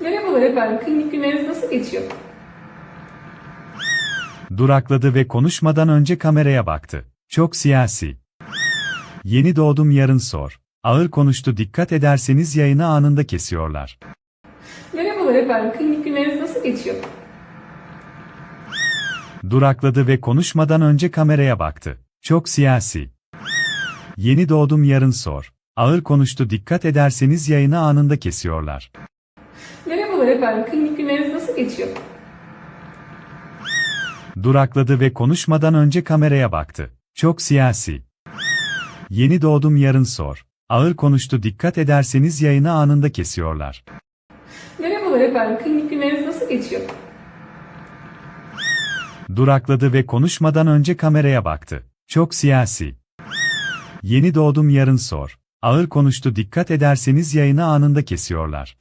Merhabalar efendim, klinik günleriniz nasıl geçiyor? Durakladı ve konuşmadan önce kameraya baktı. Çok siyasi. Yeni doğdum yarın sor. Ağır konuştu dikkat ederseniz yayını anında kesiyorlar. Merhabalar efendim, klinik günleriniz nasıl geçiyor? Durakladı ve konuşmadan önce kameraya baktı. Çok siyasi. Yeni doğdum yarın sor. Ağır konuştu dikkat ederseniz yayını anında kesiyorlar. Merhabalar efendim, klinik günleriniz nasıl geçiyor? Durakladı ve konuşmadan önce kameraya baktı. Çok siyasi. Yeni doğdum yarın sor. Ağır konuştu dikkat ederseniz yayını anında kesiyorlar. Merhabalar efendim, klinik günleriniz nasıl geçiyor? Durakladı ve konuşmadan önce kameraya baktı. Çok siyasi. Yeni doğdum yarın sor. Ağır konuştu dikkat ederseniz yayını anında kesiyorlar.